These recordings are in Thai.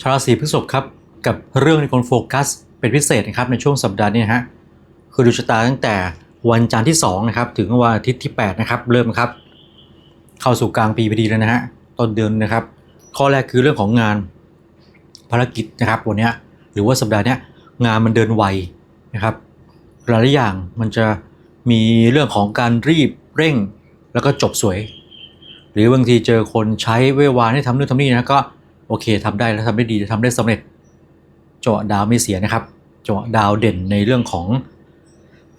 ชาวราศีพฤษภครับกับเรื่องที่คนโฟกัสเป็นพิเศษนะครับในช่วงสัปดาห์นี้นะฮะคือดูชะตาตั้งแต่วันจันทร์ที่2นะครับถึงวันอาทิตย์ที่8นะครับเริ่มครับเข้าสู่กลางปีพอดีแล้วนะฮะต้นเดือนนะครับ ข้อแรกคือเรื่องของงานภารกิจนะครับวันนี้หรือว่าสัปดาห์นี้งานมันเดินไวนะครับหลายอย่างมันจะมีเรื่องของการรีบเร่งแล้วก็จบสวย หรือบางทีเจอคนใช้เววานให้ทำนู่นทำนี่นะก็ โอเคทำได้แล้วทำได้ดีทำได้สำเร็จจังหวะดาวไม่เสียนะครับจังหวะดาวเด่นในเรื่องของ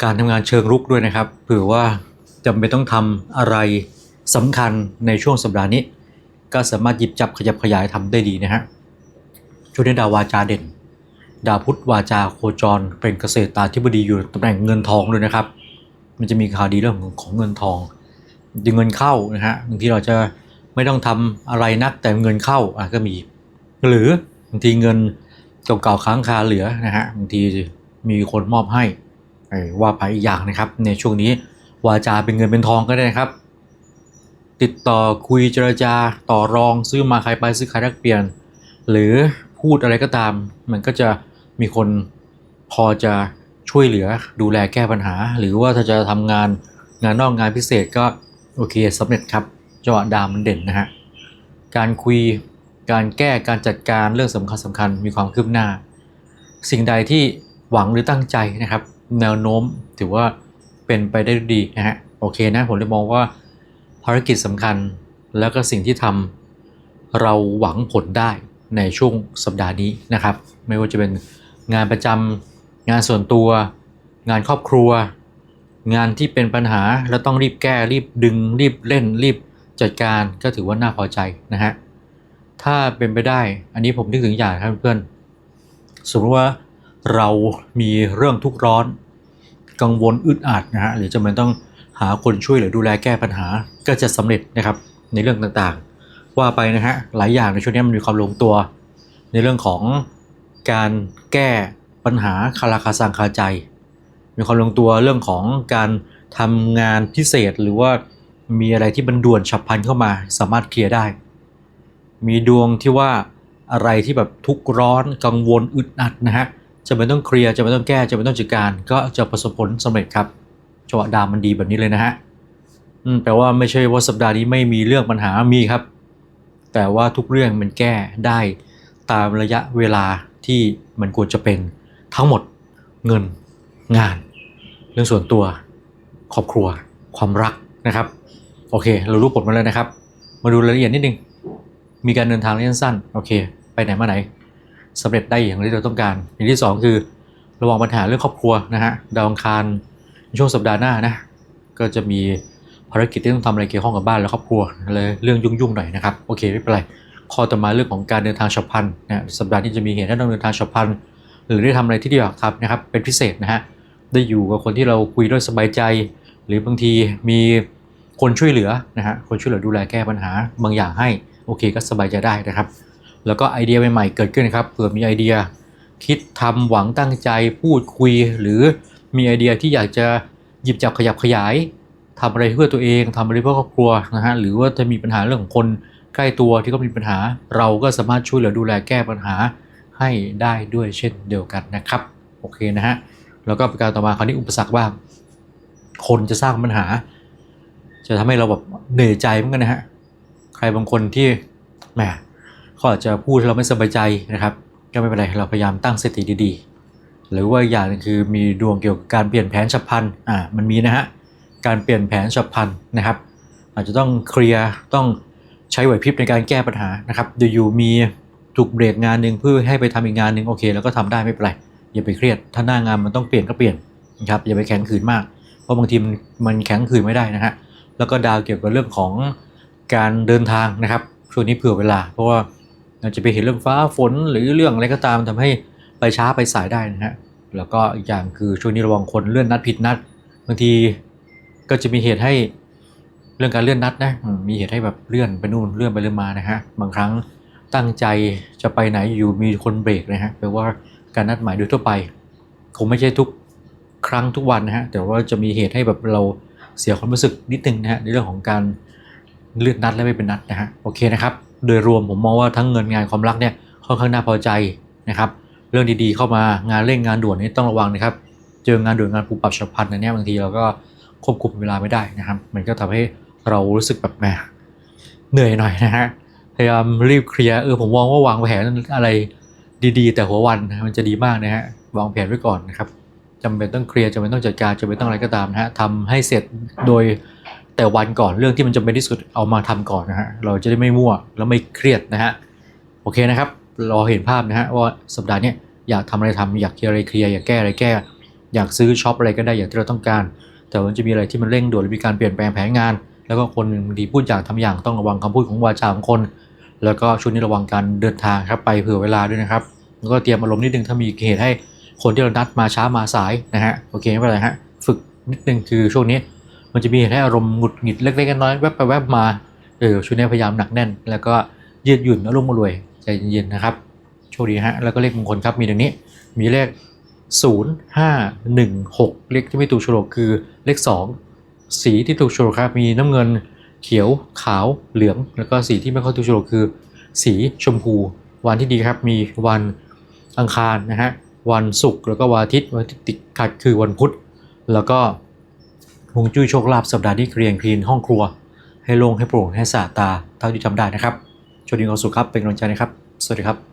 การทำงานเชิงรุกด้วยนะครับเผื่อว่าจำเป็นต้องทำอะไรสำคัญในช่วงสัปดาห์นี้ ก็สามารถหยิบจับขยับขยายทำได้ดีนะฮะช่วงนี้ดาววาจาเด่น ดาวพุธวาจาโคจร เป็นเกษตรตาธิบดีอยู่ตำแหน่งเงินทองด้วยนะครับ มันจะมีข่าวดีเรื่องของของเงินทองดึงเงินเข้านะฮะบางทีเราจะ ไม่ต้องทำอะไรนักแต่เงินเข้าอะก็มี หรือบางทีเงินเก่าๆค้างคาเหลือนะฮะบางทีมีคนมอบให้เอ่อว่าไปอีกอย่างนะครับ ในช่วงนี้วาจาเป็นเงินเป็นทองก็ได้นะครับ ติดต่อคุยเจรจาต่อรองซื้อมาใครไปซื้อขายแลกเปลี่ยน หรือพูดอะไรก็ตาม มันก็จะมีคนพอจะช่วยเหลือดูแลแก้ปัญหา หรือว่าถ้าจะทำงานงานนอกงานพิเศษก็โอเคสำเร็จครับ จังหวะดาวมันเด่นนะฮะการคุยการแก้การจัดการเรื่องสำคัญสำคัญมีความคืบหน้า สิ่งใดที่หวังหรือตั้งใจนะครับ แนวโน้มถือว่าเป็นไปได้ดีนะฮะโอเคนะผมเลยมองว่าภารกิจสำคัญแล้วก็สิ่งที่ทำเราหวังผลได้ในช่วงสัปดาห์นี้นะครับ ไม่ว่าจะเป็นงานประจำงานส่วนตัว งานครอบครัว งานที่เป็นปัญหาแล้วต้องรีบแก้รีบดึงรีบเล่นรีบ จัดการก็ถือว่าน่าพอใจนะฮะถ้าเป็นไปได้อันนี้ผมนึกถึงอย่างครับเพื่อนสมมติว่าเรามีเรื่องทุกข์ร้อน กังวลอึดอัดนะฮะหรือจำเป็นต้องหาคนช่วยหรือดูแลแก้ปัญหาก็จะสำเร็จนะครับในเรื่องต่างๆ ว่าไปนะฮะหลายอย่างในช่วงนี้มันมีความลงตัว ในเรื่องของการแก้ปัญหาคาราคาซังคาใจ มีความลงตัวเรื่องของการทำงานพิเศษหรือว่า มีอะไรที่มันด่วนฉับพลันเข้ามาสามารถเคลียร์ได้ มีดวงที่ว่าอะไรที่แบบทุกข์ร้อนกังวลอึดอัดนะฮะจะไม่ต้องเคลียร์จะไม่ต้องแก้จะไม่ต้องจัดการ ก็จะประสบผลสำเร็จครับจังหวะดาวมันดีแบบนี้เลยนะฮะแปลว่าไม่ใช่ว่าสัปดาห์นี้ไม่มีเรื่องปัญหามีครับ แต่ว่าทุกเรื่องมันแก้ได้ตามระยะเวลาที่มันควรจะเป็นทั้งหมดเงินงาน เรื่องส่วนตัว ครอบครัว ความรักนะครับ โอเค เรารู้ผลมาแล้วนะครับ มาดูรายละเอียดนิดนึง มีการเดินทางระยะสั้น โอเค ไปไหนมาไหนสำเร็จได้อย่างที่เราต้องการ อย่างที่สองคือ ระวังปัญหาเรื่องครอบครัวนะฮะ ดาวอังคารในช่วงสัปดาห์หน้านะ ก็จะมีภารกิจที่ต้องทำอะไรเกี่ยวข้องกับบ้านและครอบครัวเลยเรื่องยุ่งๆหน่อยนะครับ โอเคไม่เป็นไรข้อต่อมาเรื่องของการเดินทางฉับพลันนะสัปดาห์นี้จะมีเหตุให้ต้องเดินทางฉับพลัน หรือได้ทำอะไรที่อยากทำนะครับ เป็นพิเศษนะฮะ ได้อยู่กับคนที่เราคุยด้วยสบายใจ หรือบางทีมี คนช่วยเหลือนะฮะคนช่วยเหลือดูแลแก้ปัญหาบางอย่างให้โอเคก็สบายใจได้นะครับ แล้วก็ไอเดียใหม่ๆเกิดขึ้นนะครับเผื่อมีไอเดียคิดทำหวังตั้งใจพูดคุย หรือมีไอเดียที่อยากจะหยิบจับขยับขยายทำอะไรเพื่อตัวเองทำอะไรเพื่อครอบครัวนะฮะหรือว่าจะมีปัญหาเรื่องของคนใกล้ตัวที่ก็มีปัญหา เราก็สามารถช่วยเหลือดูแลแก้ปัญหาให้ได้ด้วยเช่นเดียวกันนะครับโอเคนะฮะแล้วก็ประการต่อมาคราวนี้อุปสรรคบ้างคนจะสร้างปัญหา จะทำให้เราแบบเหนื่อยใจเหมือนกันนะฮะใครบางคนที่แหมเขาอาจจะพูดเราไม่สบายใจนะครับ ก็ไม่เป็นไรเราพยายามตั้งสติดีๆ หรือว่าอย่างนึงคือมีดวงเกี่ยวกับการเปลี่ยนแผนฉับพลันอ่ามันมีนะฮะการเปลี่ยนแผนฉับพลันนะครับ อาจจะต้องเคลียร์ต้องใช้ไหวพริบในการแก้ปัญหานะครับอยู่ๆมีถูกเบรกงานหนึ่งเพื่อให้ไปทำอีกงานหนึ่งโอเคแล้วก็ทำได้ไม่เป็นไรอย่าไปเครียด ถ้าหน้างานมันต้องเปลี่ยนก็เปลี่ยนนะครับอย่าไปแข็งขืนมาก เพราะบางทีมันมันแข็งขืนไม่ได้นะฮะ แล้วก็ดาวเกี่ยวกับเรื่องของการเดินทางนะครับช่วงนี้เผื่อเวลา เพราะว่าเราจะไปเห็นเรื่องฟ้าฝนหรือเรื่องอะไรก็ตามทำให้ไปช้าไปสายได้นะฮะแล้วก็อีกอย่างคือช่วงนี้ระวังคนเลื่อนนัดผิดนัดบางทีก็จะมีเหตุให้เรื่องการเลื่อนนัดนะมมีเหตุให้แบบเลื่อนไปนู่นเลื่อนไปเลื่อนมานะฮะบางครั้งตั้งใจจะไปไหนอยู่มีคนเบรกนะฮะแปลว่าการนัดหมายโดยทั่วไป คงไม่ใช่ทุกครั้งทุกวันนะฮะแต่ว่าจะมีเหตุให้แบบเรา เสียความรู้สึกนิดนึงนะฮะในเรื่องของการเลือนนัดและไม่เป็นนัดนะฮะโอเคนะครับโดยรวมผมมองว่าทั้งเงินงานความรักเนี่ยค่อนข้างน่าพอใจนะครับเรื่องดีๆเข้ามางานเร่งงานด่วนนี่ต้องระวังนะครับ เจองานด่วนงานปูปรับฉับพลันอันเนี้ยบางทีเราก็ควบคุมเวลาไม่ได้นะครับ มันก็ทำให้เรารู้สึกแบบแหมเหนื่อยหน่อยนะฮะพยายามรีบเคลียร์เออผมมองว่าวางแผนอะไรดีๆ แต่หัววันนะมันจะดีมากนะฮะวางแผนไว้ก่อนนะครับ จำเป็นต้องเคลียร์จำเป็นต้องจัดการจำเป็นต้องอะไรก็ตามนะฮะทำให้เสร็จโดยแต่วันก่อนเรื่องที่มันจำเป็นที่สุดเอามาทำก่อนนะฮะเราจะได้ไม่มั่วแล้วไม่เครียดนะฮะโอเคนะครับรอเห็นภาพนะฮะว่าสัปดาห์นี้อยากทำอะไรทำอยากเคลียร์อะไรเคลียร์อยากแก้อะไรแก้ อยากซื้อช็อปอะไรก็ได้อย่างที่เราต้องการ แต่มันจะมีอะไรที่มันเร่งด่วนหรือมีการเปลี่ยนแปลงแผนงาน แล้วก็คนหนึ่งบางทีพูดอย่างทำอย่างต้องระวังคำพูดของวาจาของคน แล้วก็ช่วงนี้ระวังการเดินทางครับไปเผื่อเวลาด้วยนะครับแล้วก็เตรียมอารมณ์นิดนึงถ้ามีเหตุให้ คนที่เรานัดมาช้ามาสายนะฮะโอเคไม่เป็นไรฮะฝึกนิดนึงคือช่วงนี้มันจะมีเหตุให้อารมณ์หงุดหงิดเล็กๆน้อยๆแวบไปแวบมาเออช่วงนี้พยายามหนักแน่น แล้วก็ยืดหยุ่นอารมณ์รวยใจเย็นๆนะครับโชคดีฮะแล้วก็เลขมงคลครับมีดังนี้มีเลข 0 5 1 6 เลขที่ไม่ถูกโฉลกคือเลข 2 สีที่ถูกโฉลกครับมีน้ำเงินเขียวขาวเหลือง แล้วก็สีที่ไม่ค่อยถูกโฉลกคือ สีชมพู วันที่ดีครับมีวันอังคารนะฮะ วันศุกร์แล้วก็วันอาทิตย์วันที่ติดขัดคือวันพุธ แล้วก็ฮวงจุ้ยโชคลาภสัปดาห์นี้เกรียงคลีนห้องครัว ให้โล่งให้โปร่งให้สะอาดตาเท่าที่ทำได้นะครับโชคดีมีความสุขครับเป็นกำลังใจนะครับ สวัสดีครับ